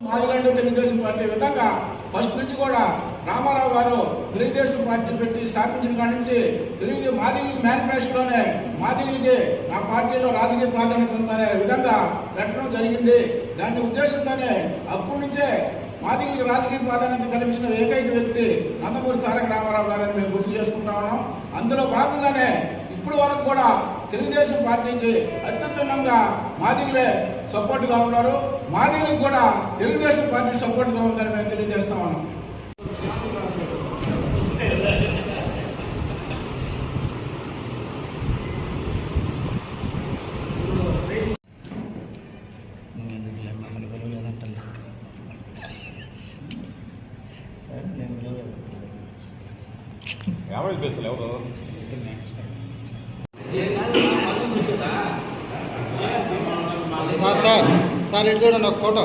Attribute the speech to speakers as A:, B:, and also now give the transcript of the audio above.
A: మాదిగంటే Telugu Desam party విధంగా first నుంచి కూడా రామారావు గారు తెలుగుదేశం పార్టీ పెట్టి స్థాపించిన కాడి నుంచి తెలుగు మాదిగలకి మేనిఫెస్టోనే మాదిగలకి నా పార్టీలో రాజకీయ ప్రాధాన్యత ఉందనే విధంగా పెట్టడం జరిగింది. దాని ఉద్దేశంతోనే అప్పటి నుంచే మాదిగలకి రాజకీయ ప్రాధాన్యత కల్పించిన ఏకైక వ్యక్తి నందమూరి తారక రామారావు గారని మేము గుర్తు చేసుకుంటా ఉన్నాం. అందులో భాగంగానే ఇప్పుడు వరకు కూడా తెలుగుదేశం పార్టీకి అత్యుత్తమంగా మాదిగలే సపోర్ట్గా ఉన్నారు. మాదిగలకు కూడా తెలుగుదేశం పార్టీ సపోర్ట్గా ఉందని మేము తెలియజేస్తా ఉన్నాం.
B: యాభై పైసలు ఎవరు?
C: మా సార్ సార్ ఇటు చూడండి ఒక ఫోటో.